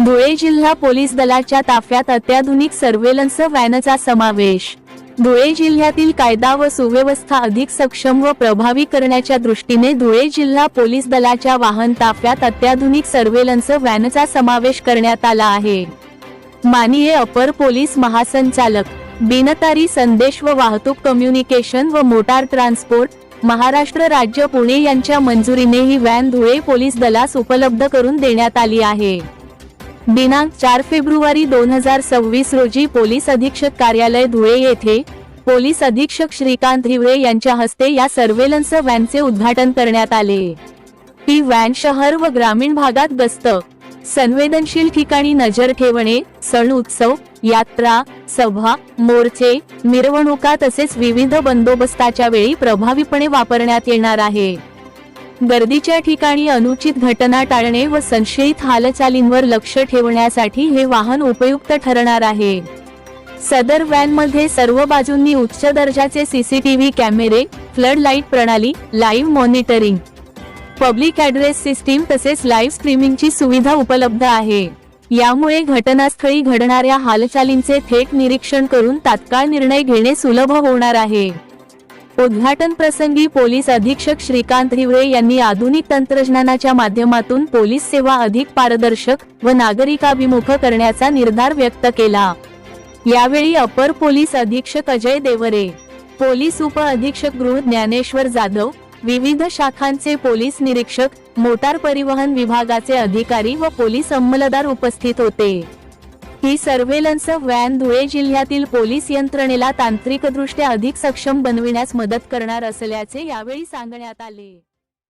धुळे जिल्हा पोलीस दलाच्या ताफ्यात अत्याधुनिक सर्वेलन्स व्हॅनचा समावेश. धुळे जिल्ह्यातील कायदा व सुव्यवस्था अधिक सक्षम व प्रभावी करण्याच्या दृष्टीने धुळे जिल्हा पोलीस दलाच्या वाहन ताफ्यात अत्याधुनिक सर्वेलन्स व्हॅनचा समावेश करण्यात आला आहे. माननीय अपर पोलीस महासंचालक बिनतारी संदेश व वाहतूक कम्युनिकेशन व मोटार ट्रान्सपोर्ट महाराष्ट्र राज्य पुणे यांच्या मंजुरीने ही व्हॅन धुळे पोलीस दलास उपलब्ध करून देण्यात आली आहे. दिनांक चार फेब्रुवारी दोन हजार सव्वीस रोजी पोलीस अधीक्षक कार्यालय धुळे येथे पोलीस अधीक्षक श्रीकांत हिवरे यांच्या हस्ते या सर्वेलन्स व्हॅनचे उद्घाटन करण्यात आले. ही व्हॅन शहर व ग्रामीण भागात गस्त संवेदनशील ठिकाणी नजर ठेवणे सण उत्सव यात्रा सभा मोर्चे मिरवणुका तसेच विविध बंदोबस्ताच्या वेळी प्रभावीपणे वापरण्यात येणार आहे. गर्दीच्या ठिकाणी अनुचित घटना टाळणे व संशयित हालचालींवर लक्ष ठेवण्यासाठी हे वाहन उपयुक्त ठरणार आहे. सदर व्हॅनमध्ये सर्व बाजूंनी उच्च दर्जाचे सीसीटीव्ही कॅमेरे फ्लड लाइट प्रणाली live monitoring public address system तसेच लाईव्ह स्ट्रीमिंगची सुविधा उपलब्ध आहे. यामुळे घटनास्थळी घडणाऱ्या हालचालींचे थेट निरीक्षण करून तात्काळ निर्णय घेणे सुलभ होणार आहे. उद्घाटन प्रसंगी पोलीस अधीक्षक श्रीकांत हिवरे यांनी आधुनिक तंत्रज्ञानाच्या माध्यमातून पोलीस सेवा अधिक पारदर्शक व नागरिकाभिमुख करण्याचा निर्धार व्यक्त केला. यावेळी अपर पोलीस अधीक्षक अजय देवरे पोलीस उप अधीक्षक गृह ज्ञानेश्वर जाधव विविध शाखांचे पोलीस निरीक्षक मोटार परिवहन विभागाचे अधिकारी व पोलीस अंमलदार उपस्थित होते. ही सर्व्हेलन्स व्हॅन धुळे जिल्ह्यातील पोलीस यंत्रणेला तांत्रिकदृष्ट्या अधिक सक्षम बनविण्यास मदत करणार असल्याचे यावेळी सांगण्यात आले.